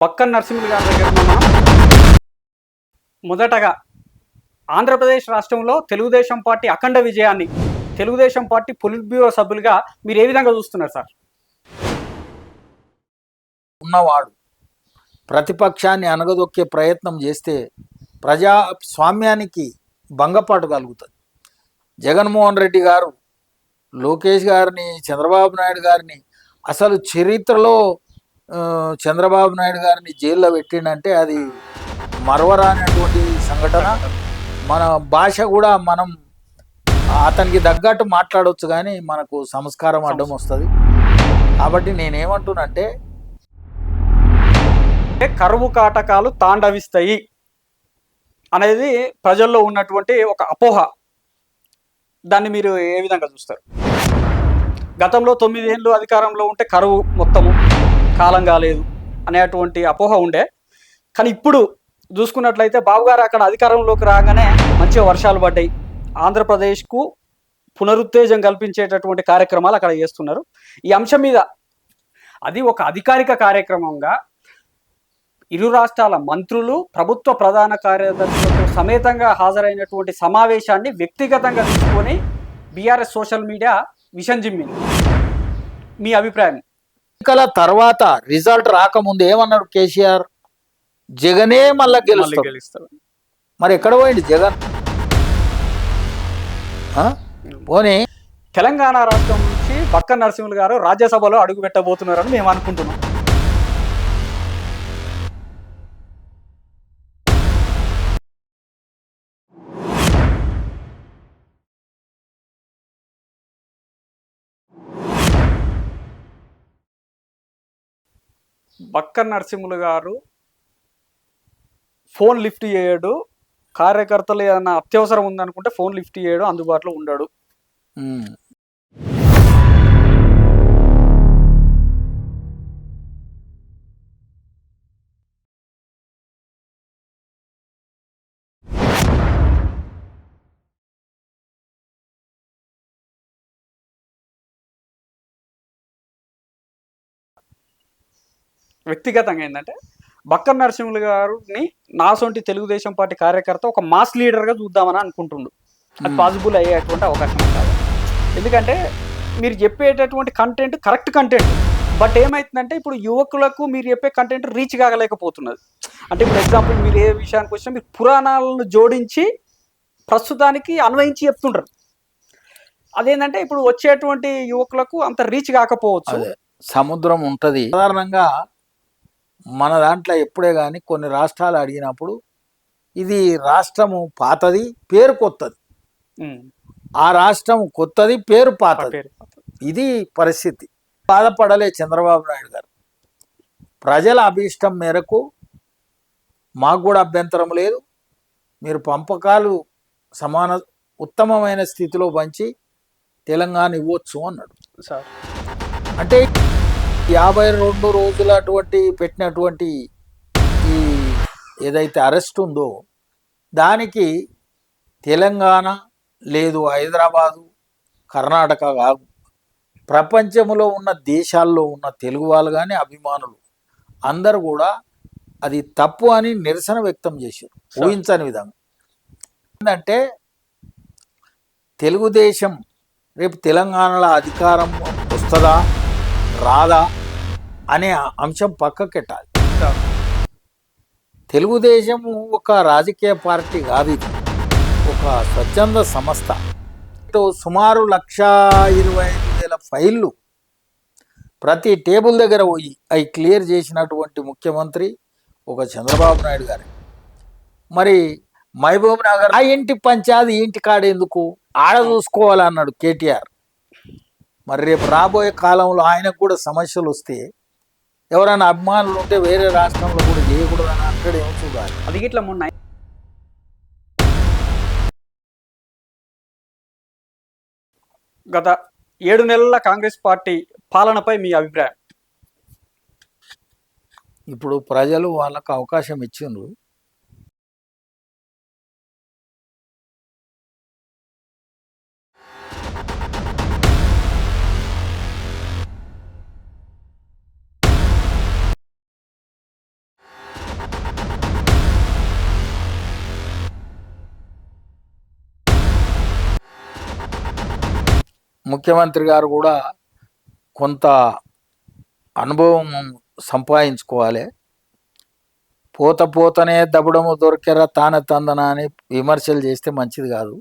పక్కన నరసింహులు గారి దగ్గర మొదటగా ఆంధ్రప్రదేశ్ రాష్ట్రంలో తెలుగుదేశం పార్టీ అఖండ విజయాన్ని తెలుగుదేశం పార్టీ పొలిట్ బ్యూరో సభ్యులుగా మీరు ఏ విధంగా చూస్తున్నారు సార్? ఉన్నవాడు ప్రతిపక్షాన్ని అనగదొక్కే ప్రయత్నం చేస్తే ప్రజాస్వామ్యానికి భంగపాటు కలుగుతుంది. జగన్మోహన్ రెడ్డి గారు లోకేష్ గారిని చంద్రబాబు నాయుడు గారిని అసలు చరిత్రలో చంద్రబాబు నాయుడు గారిని జైల్లో పెట్టిండంటే అది మరవరానటువంటి సంఘటన. మన భాష కూడా మనం అతనికి తగ్గట్టు మాట్లాడవచ్చు కానీ మనకు సంస్కారం అడ్డం వస్తుంది. కాబట్టి నేనేమంటున్నంటే కరువు కాటకాలు తాండవిస్తాయి అనేది ప్రజల్లో ఉన్నటువంటి ఒక అపోహ. దాన్ని మీరు ఏ విధంగా చూస్తారు? గతంలో తొమ్మిది ఏళ్ళు అధికారంలో ఉంటే కరువు మొత్తము కాలం కాలేదు అనేటువంటి అపోహ ఉండే. కానీ ఇప్పుడు చూసుకున్నట్లయితే బాబుగారు అక్కడ అధికారంలోకి రాగానే మంచిగా వర్షాలు పడ్డాయి. ఆంధ్రప్రదేశ్కు పునరుత్తేజం కల్పించేటటువంటి కార్యక్రమాలు అక్కడ చేస్తున్నారు. ఈ అంశం మీద అది ఒక అధికారిక కార్యక్రమంగా ఇరు రాష్ట్రాల మంత్రులు ప్రభుత్వ ప్రధాన కార్యదర్శులతో సమేతంగా హాజరైనటువంటి సమావేశాన్ని వ్యక్తిగతంగా తీసుకొని బీఆర్ఎస్ సోషల్ మీడియా విషం జిమ్మింది. మీ అభిప్రాయం? ఎన్నికల తర్వాత రిజల్ట్ రాకముందు ఏమన్నాడు కేసీఆర్? జగనే మళ్ళా గెలుస్తాడు. గెలుస్తారు మరి ఎక్కడ పోయింది జగన్? పోనీ తెలంగాణ రాష్ట్రం నుంచి పక్క నరసింహులు గారు రాజ్యసభలో అడుగు పెట్టబోతున్నారని మేము అనుకుంటున్నాం. బక్క నరసింహులు గారు ఫోన్ లిఫ్ట్ చేయడు కార్యకర్తలు ఏదైనా అత్యవసరం ఉందనుకుంటే ఫోన్ లిఫ్ట్ చేయడు అందుబాటులో ఉండడు. వ్యక్తిగతంగా ఏంటంటే బక్క నరసింహులు గారిని నాసొంటి తెలుగుదేశం పార్టీ కార్యకర్త ఒక మాస్ లీడర్గా చూద్దామని అనుకుంటుండు. అది. పాసిబుల్ అయ్యేటువంటి అవకాశం కాదు. ఎందుకంటే మీరు చెప్పేటటువంటి కంటెంట్ కరెక్ట్ కంటెంట్. బట్ ఏమవుతుందంటే ఇప్పుడు యువకులకు మీరు చెప్పే కంటెంట్ రీచ్ కాగలేకపోతున్నది. అంటే ఇప్పుడు ఎగ్జాంపుల్ మీరు ఏ విషయానికి వచ్చినా మీరు పురాణాలను జోడించి ప్రస్తుతానికి అన్వయించి చెప్తుంటారు అదేంటంటే ఇప్పుడు వచ్చేటువంటి యువకులకు అంత రీచ్ కాకపోవచ్చు. సముద్రం ఉంటది. సాధారణంగా మన దాంట్లో ఎప్పుడే కానీ కొన్ని రాష్ట్రాలు అడిగినప్పుడు ఇది రాష్ట్రము పాతది పేరు కొత్తది. ఆ రాష్ట్రం కొత్తది పేరు పాతది. ఇది పరిస్థితి. బాధపడలే చంద్రబాబు నాయుడు గారు. ప్రజల అభీష్టం మేరకు మాకు కూడా అభ్యంతరం లేదు. మీరు పంపకాలు సమాన ఉత్తమమైన స్థితిలో పంచి తెలంగాణ ఇవ్వచ్చు అన్నాడు. సార్. అంటే యాభై రెండు రోజుల అటువంటి పెట్టినటువంటి ఈ ఏదైతే అరెస్ట్ ఉందో దానికి తెలంగాణ లేదు హైదరాబాదు కర్ణాటక కాదు. ప్రపంచంలో ఉన్న దేశాల్లో ఉన్న తెలుగు వాళ్ళు కానీ అభిమానులు అందరూ కూడా అది తప్పు అని నిరసన వ్యక్తం చేశారు. ఊహించని విధంగా. ఏంటంటే తెలుగుదేశం రేపు తెలంగాణలో అధికారం వస్తుందా? రాదా? అనే అంశం పక్కకెట్టాలి. తెలుగుదేశం ఒక రాజకీయ పార్టీ కాదు ఇది. ఒక స్వచ్ఛంద సంస్థ. ఇటు సుమారు లక్ష ఇరవై ఐదు వేల ఫైళ్ళు ప్రతి టేబుల్ దగ్గర పోయి అవి క్లియర్ చేసినటువంటి ముఖ్యమంత్రి ఒక చంద్రబాబు నాయుడు గారు. మరి మహబూబ్ నగర్ ఆ ఇంటి పంచాది ఇంటి కాడేందుకు ఆడ చూసుకోవాలన్నాడు కేటీఆర్. మరి రేపు రాబోయే కాలంలో ఆయనకు కూడా సమస్యలు వస్తే ఎవరైనా అభిమానులు ఉంటే వేరే రాష్ట్రంలో కూడా చేయకూడదని అంటాడు ఏమో చూడాలి. అది ఇట్లా మొన్న గత ఏడు నెలల కాంగ్రెస్ పార్టీ పాలనపై మీ అభిప్రాయం? ఇప్పుడు ప్రజలు వాళ్ళకు అవకాశం ఇచ్చిండ్రు. ముఖ్యమంత్రి గారు కూడా కొంత అనుభవం సంపాదించుకోవాలి. పోత పోతనే దబడము దొరికెరా తాన తందన అని విమర్శలు చేస్తే మంచిది కాదు.